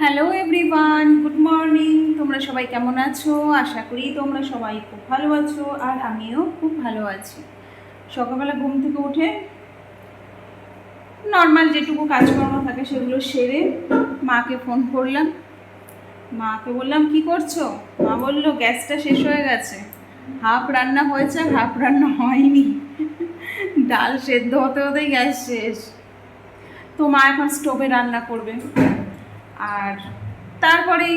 Hello everyone good morning তোমরা সবাই কেমন আছো? আশা করি তোমরা সবাই খুব ভালো আছো আর আমিও খুব ভালো আছি। সকালবেলা ঘুম থেকে উঠে নর্মাল যেটুকু কাজকর্ম থাকে সেগুলো সেরে মাকে ফোন করলাম। মাকে বললাম, কি করছ? মা বলল, গ্যাসটা শেষ হয়ে গেছে। হাফ রান্না হয়েছে হাফ রান্না হয়নি। ডাল সেদ্ধ হতে হতেই গ্যাস শেষ। তো মা এখন স্টোভে রান্না করবে। আর তারপরেই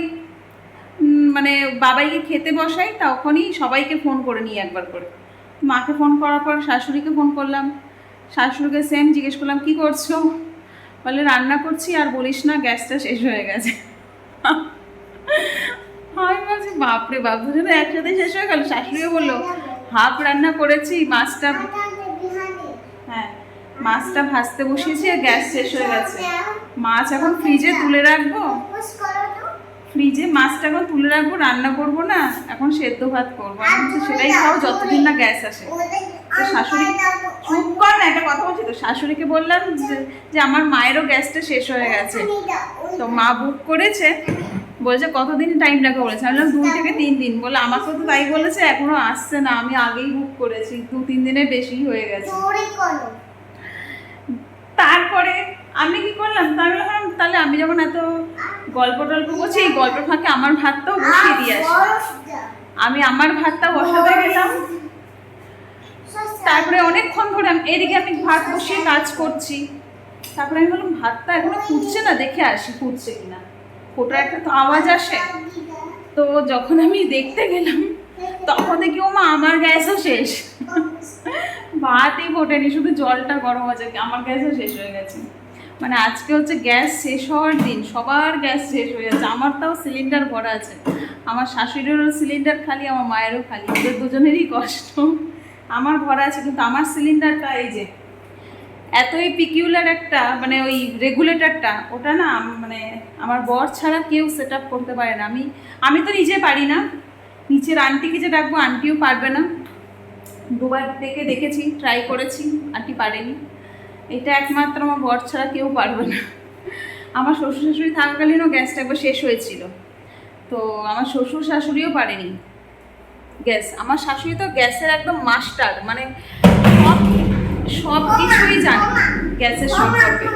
মানে বাবাইকে খেতে বসাই তখনই সবাইকে ফোন করে নিই একবার করে। মাকে ফোন করার পর শাশুড়িকে ফোন করলাম। শাশুড়িকে সেম জিজ্ঞেস করলাম, কি করছ? বলে, রান্না করছি আর বলিস না, গ্যাসটা শেষ হয়ে গেছে। আমি বলছি, বাপরে বাপ, দুজনে একসাথে শেষ হয়ে গেল। শাশুড়িও বলল, হাফ রান্না করেছি, মাছটা মাছটা ভাজতে বসিয়েছি, আর গ্যাস শেষ হয়ে গেছে। মাছ এখন ফ্রিজে তুলে রাখব। ফ্রিজে মাছটা এখন তুলে রাখব, রান্না করব না, এখন সেদ্ধ ভাত করব। আমি সেটাই খাও, যতদিন না গ্যাস আসে। তো শাশুড়ি চুপ কর না, একটা কথা বলছি তো, শাশুড়িকে বললাম যে- আমার মায়েরও গ্যাসটা শেষ হয়ে গেছে। তো মা বুক করেছে, বলছে, কতদিন টাইম লাগবে বলেছে, আমি দুই থেকে তিন দিন। বলে আমাকেও তো তাই বলেছে, এখনও আসছে না, আমি আগেই বুক করেছি দু তিন দিনের বেশি হয়ে গেছে। তারপরে আমি কি করলাম? তা আমি বললাম, তাহলে আমি যখন এত গল্প টল্প করছি, এই গল্প ফাঁকে আমার ভাতটাও বসিয়ে দিয়ে আসি। আমি আমার ভাতটা বসাতে গেলাম। তারপরে অনেকক্ষণ ধরে এদিকে আমি ভাত বসিয়ে কাজ করছি। তারপরে আমি বললাম, ভাতটা এখনও ফুটছে না, দেখে আসি ফুটছে কিনা। ফোটার একটা তো আওয়াজ আসে। তো যখন আমি দেখতে গেলাম, তখন দেখি ও মা আমার গ্যাসও শেষ। ভাতই ফোটেনি, শুধু জলটা গরম আছে আমার গ্যাসও শেষ হয়ে গেছে। মানে আজকে হচ্ছে গ্যাস শেষ হওয়ার দিন, সবার গ্যাস শেষ হয়ে যাচ্ছে, আমার তাও সিলিন্ডার ভরা আছে। আমার শাশুড়িরও সিলিন্ডার খালি, আমার মায়েরও খালি, ওদের দুজনেরই কষ্ট। আমার ভরা আছে, কিন্তু আমার সিলিন্ডারটা এই যে, এতই পিকিউলার একটা মানে ওই রেগুলেটরটা ওটা না মানে আমার বর ছাড়া কেউ সেট করতে পারে না। আমি আমি তো নিজে পারি না। নিচের আন্টিকে যে ডাকবো আন্টিও পারবে না। দুবার থেকে দেখেছি ট্রাই করেছি, আন্টি পারেনি। এটা একমাত্র আমার বর ছাড়া কেউ পারবে না। আমার শ্বশুর শাশুড়ি থাকাকালীনও গ্যাসটা একবার শেষ হয়েছিল। তো আমার শ্বশুর শাশুড়িও পারেনি গ্যাস। আমার শাশুড়ি তো গ্যাসের একদম মাস্টার মানে সব সব কিছুই জানে গ্যাসের সম্পর্কে।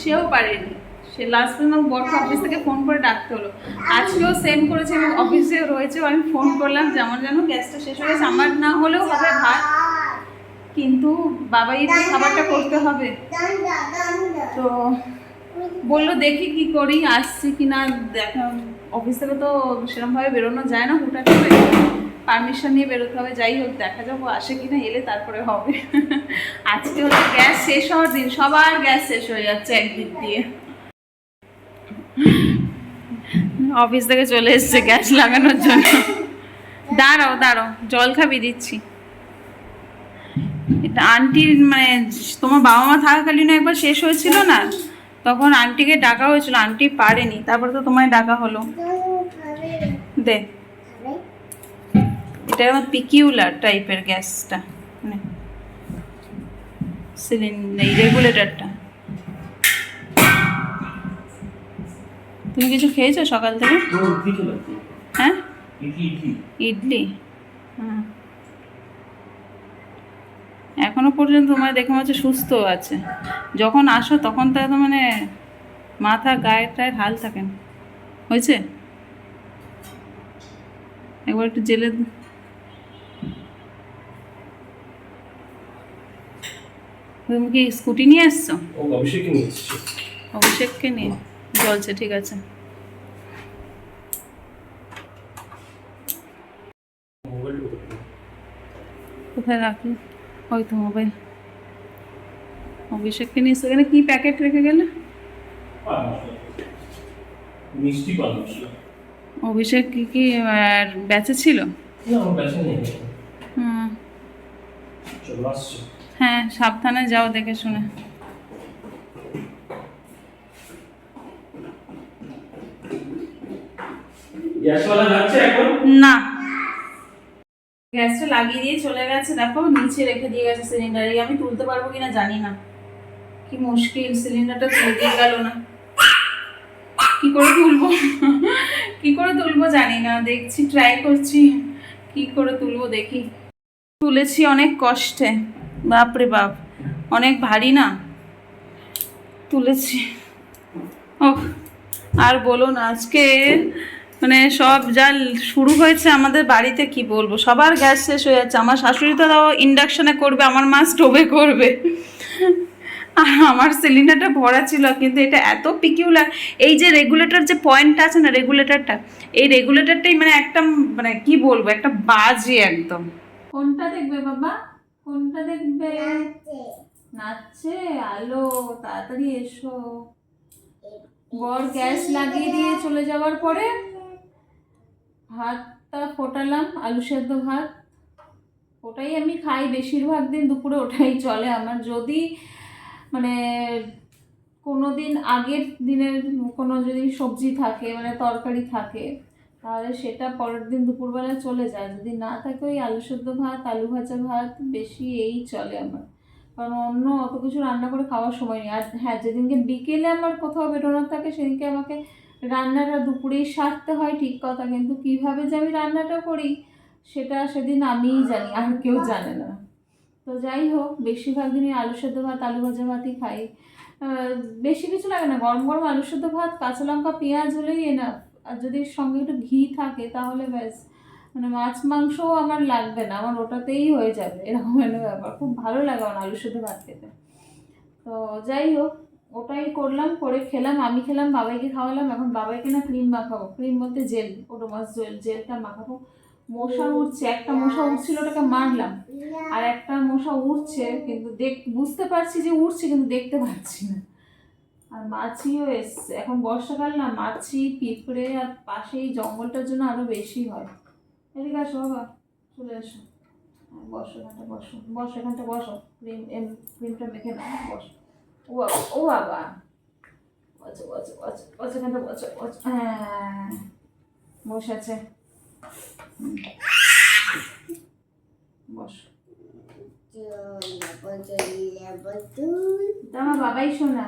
সেও পারেনি। সে লাস্ট পর্যন্ত বড় অফিস থেকে ফোন করে ডাকতে হলো। আজকেও সেম করেছে এবং অফিসে রয়েছে আমি ফোন করলাম যে আমার যেন গ্যাসটা শেষ হয়ে গেছে। আমার না হলেও হবে ভাত। কিন্তু বাবাই তো খাবারটা করতে হবে। তো বলল, দেখি কি করি, আসছি কি না? দেখা অফিস থেকে তো সেরকমভাবে বেরোনো যায় না হুটাট করে। পারমিশন নিয়ে বেরোতে হবে। যাই হোক, দেখা যাব আসে কি না, এলে তারপরে হবে। আজকে হচ্ছে গ্যাস শেষ হওয়ার দিন। সবার গ্যাস শেষ হয়ে যাচ্ছে একদিক দিয়ে। অফিস থেকে চলে এসছে গ্যাস লাগানোর জন্য। দাঁড়াও দাঁড়াও, জল খাবি দিচ্ছি। এটা আন্টির মানে তোমার বাবা মা থাকাকালীন একবার শেষ হয়েছিল না? তখন আন্টিকে ডাকা হয়েছিল আন্টি পারেনি। তারপরে তো তোমায় ডাকা হলো। দে। এটা পিকিউলার টাইপের গ্যাসটা সিলিন্ডার রেগুলেটরটা তুমি কিছু খেয়েছো সকাল থেকে? হ্যাঁ ইডলি হ্যাঁ এখনও পর্যন্ত তোমার দেখে মনে হচ্ছে সুস্থ আছে। যখন আসো তখন তো মানে মাথা গায়ের টায়ের হাল থাকে না। হয়েছে? একবার একটু জেলে তুমি কি স্কুটি নিয়ে এসছো? ও অভিষেকে নিয়ে অভিষেককে নিয়ে? চলছে ঠিক আছে। কোথায়? রাখলি? ওই তো মোবাইল। অভিষেককে নিয়ে সেখানে কি প্যাকেট রেখে গেলে? মিষ্টি অভিষেক কি কি আর বেঁচে ছিল? হ্যাঁ সাবধানে যাও দেখে শুনে। গ্যাসওয়ালা যাচ্ছে এখন? না। গ্যাসটা লাগিয়ে দিয়ে চলে গেছে, দেখো, নিচে রেখে দিয়ে গেছে সিলিন্ডার আমি তুলতে পারব কিনা জানি না। কি মুশকিল সিলিন্ডারটা তুলে দিয়ে গেল না। কি করে তুলবো? কি করে তুলবো জানি না। দেখছি ট্রাই করছি। কি করে তুলবো দেখি। তুলেছি অনেক কষ্টে। বাপরে বাপ, অনেক ভারী না? তুলেছি। ও আর বলো না, আজকে মানে সব যা শুরু হয়েছে আমাদের বাড়িতে কি বলব? সবার গ্যাস শেষ হয়ে যাচ্ছে। আমার শাশুড়ি তো তাও ইন্ডাকশনে করবে, আমার মা স্টোভে করবে। আর আমার সিলিন্ডারটা ভরা ছিল, কিন্তু এটা এত পিকিউলার এই যে রেগুলেটর যে পয়েন্টটা আছে না রেগুলেটরটা এই রেগুলেটরটাই মানে একটা মানে কি বলব, একটা বাজে একদম। কোনটা দেখবে বাবা? কোনটা দেখবে? নাচছে, আলো, তাড়াতাড়ি এসো। বর গ্যাস লাগিয়ে দিয়ে চলে যাওয়ার পরে ভাতটা ফোটালাম, আলু সেদ্ধ ভাত। ওটাই আমি খাই, বেশিরভাগ দিন দুপুরে ওটাই চলে আমার। যদি মানে কোনো দিন আগের দিনের কোনো যদি সবজি থাকে মানে তরকারি থাকে, তাহলে সেটা পরের দিন দুপুরবেলা চলে যায়। যদি না থাকে ওই আলু সেদ্ধ ভাত, আলু ভাজা ভাত, বেশি এই চলে আমার। কারণ অন্য অত কিছু রান্না করে খাওয়ার সময় নেই। আর হ্যাঁ যেদিনকে বিকেলে আমার কোথাও বেরোনোর থাকে, সেদিনকে আমাকে রান্নাটা দুপুরেই সারতে হয়, ঠিক কথা, কিন্তু কীভাবে যে আমি রান্নাটা করি, সেটা সেদিন আমিই জানি, আর কেউ জানে না। তো যাই হোক, বেশিরভাগ দিনই আলু সেদ্ধ ভাত, আলু ভাজা ভাতই খাই। বেশি কিছু লাগে না, গরম গরম আলু সেদ্ধ ভাত, কাঁচা লঙ্কা, পেঁয়াজ হলেই এনাফ আর যদি সঙ্গে একটু ঘি থাকে, তাহলে ব্যাস। মানে মাছ, মাংসও আমার লাগবে না, আমার ওটাতেই হয়ে যাবে, এরকম একটা ব্যাপার। খুব ভালো লাগে আমার আলু সেদ্ধ ভাত খেতে। তো যাই হোক ওটাই করলাম, করে খেলাম, আমি খেলাম, বাবাইকে খাওয়ালাম, এখন বাবাইকে না ক্রিম মাখাবো। ক্রিম বলতে জেল ওটোমাস জেল, জেলটা মাখাবো। মশা উঠছে একটা মশা উঠছিল ওটাকে মারলাম। আর একটা মশা উঠছে কিন্তু দেখ, বুঝতে পারছি যে উঠছে কিন্তু দেখতে পাচ্ছি না। আর মাছিও এসছে। এখন বর্ষাকাল না, মাছি, পিঁপড়ে আর পাশেই জঙ্গলটার জন্য আরও বেশি হয়। এদিকে আসো বাবা, চলে এসো। বসো এখানটা বসো বসো এখানটা বসো। ক্রিম ক্রিমটা মেখে নাও, বসো। ও ও বাবা বসো বসো বসো বসো এখানটা বসো হ্যাঁ বসে আছে হুম। বসো আমার বাবাই শোনা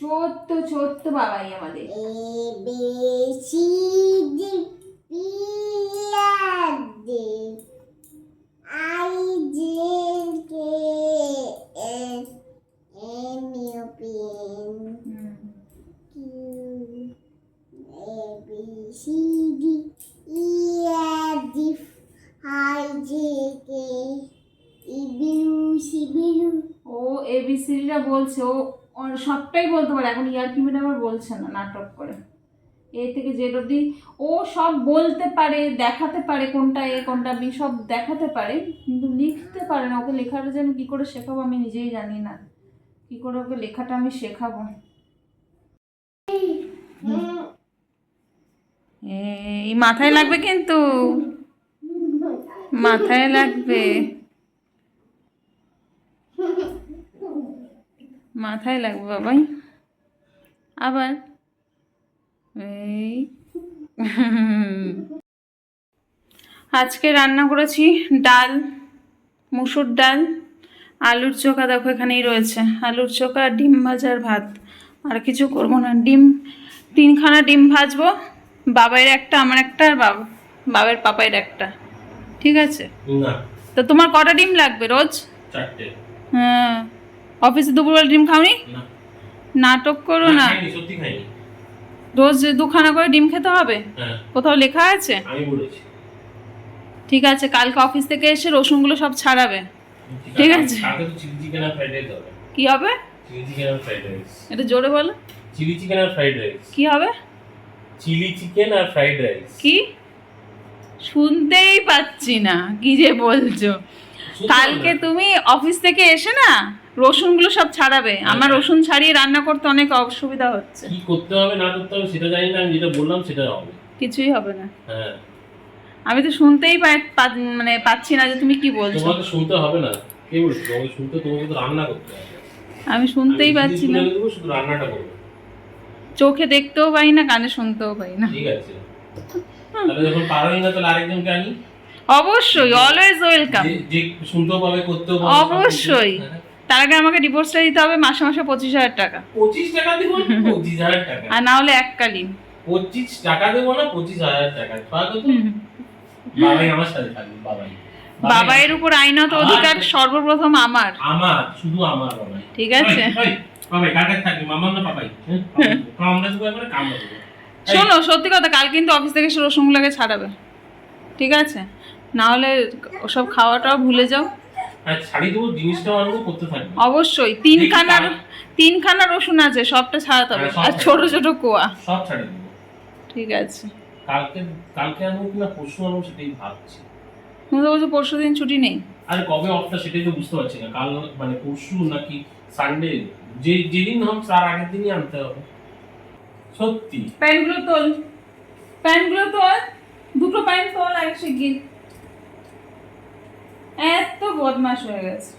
চোদ্দ চোদ্দ বাবাই আমাদের হুম। ও এবিসিডিটা বলছে, ও সবটাই বলতে পারে, এখন ইয়ার্কি মেটা আবার বলছে না, নাটক করে এ থেকে জেড অব্দি ও সব বলতে পারে, দেখাতে পারে কোনটা এ কোনটা বি সব দেখাতে পারে, কিন্তু লিখতে পারে না ওকে লেখাটা যে আমি কী করে শেখাবো আমি নিজেই জানি না কী করে ওকে লেখাটা আমি শেখাবো? এই মাথায় লাগবে কিন্তু। মাথায় লাগবে। মাথায় লাগবে বাবাই। আবার। এই। আজকে রান্না করেছি ডাল, মুসুর ডাল। আলুর চোখা দেখো এখানেই রয়েছে। আলুর চোখা ডিম ভাজার ভাত। আর কিছু করব না। ডিম তিনখানা ডিম ভাজবো। বাবাইয়ের একটা আমার একটা আর বাবা বাবার পাপাইয়ের একটা। ঠিক আছে? না। তো তোমার কটা ডিম লাগবে রোজ? হ্যাঁ। অফিসে দুপুরবেলা ডিম খাওনি? না। নাটক করো না রোজ দুখানা করে ডিম খেতে হবে? হ্যাঁ। কোথাও লেখা আছে? ঠিক আছে কালকে অফিস থেকে এসে রসুনগুলো সব ছাড়াবে। ঠিক আছে। কি হবে? এটা জোরে বলো। চিলি চিকেন আর ফ্রাইড রাইস। কি হবে? চিলি চিকেন আর ফ্রাইড রাইস। কি? শুনতেই পাচ্ছি না কি যে বলছো। কালকে তুমি অফিস থেকে এসে না রসুনগুলো সব ছাড়াবে। আমার রসুন ছাড়িয়ে রান্না করতে অনেক অসুবিধা হচ্ছে। কি করতে হবে না করতে হবে সেটা জানি না আমি যেটা বললাম সেটা হবে। কিছুই হবে না। হ্যাঁ। আমি তো শুনতেই পা- পা- মানে পাচ্ছি না যে তুমি কি বলছো। তোমাকে শুনতে হবে না। কে বলছো? তোমাকে শুনতে তোমাকে তো রান্না করতে হবে। আমি শুনতেই পাচ্ছি না। শুধু রান্নাটা করব। চোখে দেখতেও পাই না কানে শুনতেও পাই না। ঠিক আছে। তাহলে যখন পারোই না তাহলে আরেকজনকে আনি। অবশ্যই অলওয়েজ ওয়েলকাম যে- শুনতেও পাবে করতেও পাবে অবশ্যই। হ্যাঁ, তার আগে আমাকে ডিভোর্সটা দিতে হবে মাসে মাসে পঁচিশ হাজার টাকা। পঁচিশ টাকা দেবো না পঁচিশ হাজার টাকা। আর না হলে এককালীন। পঁচিশ টাকা দেবো না পঁচিশ হাজার টাকা। তাহলে তো হুম। বাবাই আমার সাথে থাকবে বাবাই। বাবাইয়ের উপর আইনত অধিকার সর্বপ্রথম আমার। আমার শুধু আমার বাবাই। ঠিক আছে। বাবাই কার কাছে থাকবে? মামার না পাপাই? হ্যাঁ? কামড়া দেবো একবারে কামড়া দেবো। শোনো সত্যি কথা কাল কিন্তু অফিস থেকে এসে রসুনগুলোকে ছাড়াবে। ঠিক আছে? না হলে ওসব খাওয়াটাও ভুলে যাও। থাকবে। অবশ্যই তিনখানা তিনখানা রসুন আছে সবটা ছাড়াতে হবে। হ্যাঁ, আর ছোট ছোট কোয়া। সব ঠিক আছে। কালকে কালকে আনব কিনা পরশু আনব সেটাই ভাবছি। বলছো পরশু দিন ছুটি নেই। আর কবে অফটা সেটাই তো বুঝতে পারছি না। কাল মানে পরশু নাকি সানডে যে যেদিন হোক তার আগের দিনই আনতে হবে। সত্যি। প্যান্টগুলো তোল। প্যান্টগুলো তোল। দুটো প্যান্ট তোল আগে শিগগির এত বদমাস হয়ে গেছে।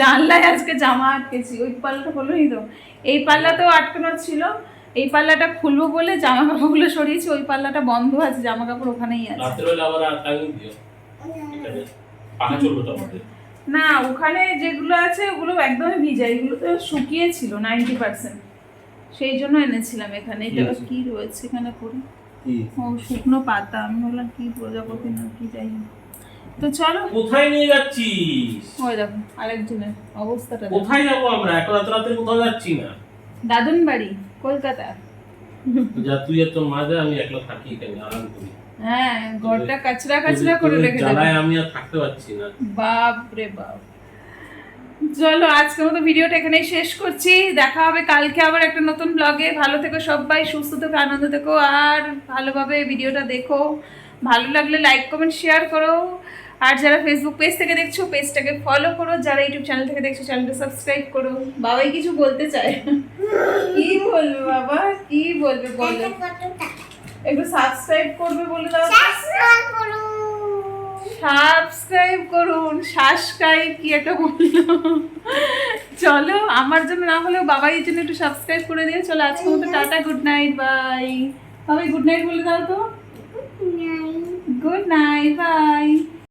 জানলায় আজকে জামা আটকেছি। ওই পাল্লাটা নি তো? এই পাল্লাতেও আটকানো ছিল। এই পাল্লাটা খুলবো বলে জামা কাপড়গুলো সরিয়েছি ওই পাল্লাটা বন্ধ আছে জামা কাপড় ওখানেই আছে। না ওখানে যেগুলো আছে ওগুলো একদমই ভিজা এগুলো তো শুকিয়ে ছিল নাইনটি পার্সেন্ট। সেই জন্য এনেছিলাম এখানে। এটা কি রয়েছে এখানে কি? ও শুকনো পাতা। আমি বললাম কি প্রজাপতি না কি যাই। তো চলো। কোথায় নিয়ে যাচ্ছিস? ওই দেখো আরেকজনের অবস্থাটা। কোথায় যাব আমরা? এত রাতে কোথাও যাচ্ছি না। দাদুন বাড়ি কলকাতা। যা তুই আর তোর মা যা আমি একলা থাকি এখানে আরাম করি। হ্যাঁ ঘরটা কাচরা কাচরা করে রেখে দেবে। আমি আর থাকতে পারছি না। বাপ রে বাপ। চলো আজকের মতো ভিডিওটা এখানেই শেষ করছি। দেখা হবে কালকে আবার একটা নতুন ব্লগে ভালো থেকো সবাই সুস্থ থেকো আনন্দ থেকো আর ভালোভাবে ভিডিওটা দেখো। ভালো লাগলে লাইক কমেন্ট শেয়ার করো। আর যারা ফেসবুক পেজ থেকে দেখছ পেজটাকে ফলো করো। যারা ইউটিউব চ্যানেল থেকে দেখছ চ্যানেলটা সাবস্ক্রাইব করো। বাবাই কিছু বলতে চায়। বলবে বাবা? কি বলবে বলো? একটু সাবস্ক্রাইব করবে বলে দাও। সাবস্ক্রাইব করুন। সাবস্ক্রাইব কি একটা বলল? চলো আমার জন্য না হলেও বাবাইয়ের জন্য একটু সাবস্ক্রাইব করে দিও। চলো আজকে মতো টাটা গুড নাইট বাই বাবাই গুড নাইট বলে দাও তো। Good night by